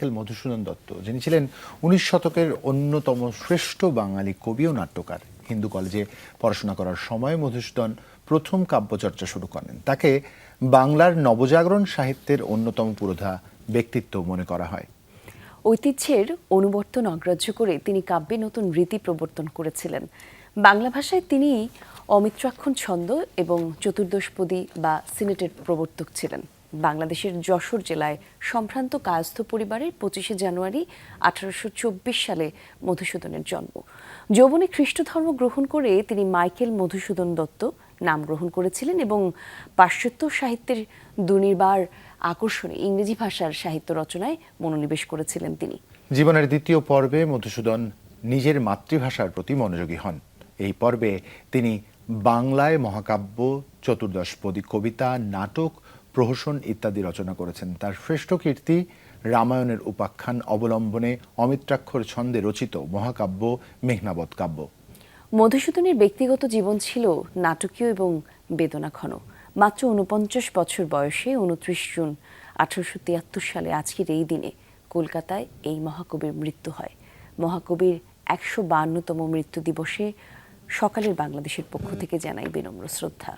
Michael Madhusudan Dutta, যিনি ছিলেন উনিশ শতকের অন্যতম শ্রেষ্ঠ বাঙালি কবি ও নাট্যকার। হিন্দু কলেজে পড়াশোনা করার সময় মধুসূদন প্রথম কাব্যচর্চা শুরু করেন। তাকে বাংলার নবজাগরণ সাহিত্যের অন্যতম পুরোধা ব্যক্তিত্ব মনে করা হয়। ঐতিহ্যের অনুবর্তন অগ্রাহ্য করে তিনি কাব্যে নতুন রীতি প্রবর্তন করেছিলেন। বাংলা ভাষায় তিনি অমিত্রাক্ষণ ছন্দ এবং চতুর্দশপদী বা সিনেটের প্রবর্তক ছিলেন। বাংলাদেশের যশোর জেলায় সম্ভ্রান্ত কায়স্থ পরিবারের পঁচিশে জানুয়ারি আঠারোশো সালে মধুসূদনের জন্ম। যৌবনে খ্রিস্ট ধর্ম গ্রহণ করে তিনি মাইকেল মধুসূদন দত্ত নাম গ্রহণ করেছিলেন এবং পাশ্চাত্য সাহিত্যের দুর্নিবার আকর্ষণে ইংরেজি ভাষার সাহিত্য রচনায় মনোনিবেশ করেছিলেন তিনি। জীবনের দ্বিতীয় পর্বে মধুসূদন নিজের মাতৃভাষার প্রতি মনোযোগী হন। এই পর্বে তিনি বাংলায় মহাকাব্য চতুর্দশপদী কবিতা, নাটক প্রহসন ইত্যাদি রচনা করেছেন। তার শ্রেষ্ঠ কীর্তি রামায়ণের উপাখ্যান অবলম্বনে অমিত্রাক্ষর ছন্দে রচিত মহাকাব্য মেঘনাবধ কাব্য। মধুসূদনের ব্যক্তিগত জীবন ছিল নাটকীয় এবং বেদনাঘন মাত্র উনপঞ্চাশ বছর বয়সে উনত্রিশ জুন আঠারোশো তিয়াত্তর সালে আজকের এই দিনে কলকাতায় এই মহাকবির মৃত্যু হয়। মহাকবির একশো বান্নতম মৃত্যু দিবসে সকালের বাংলাদেশের পক্ষ থেকে জানাই বিনম্র শ্রদ্ধা।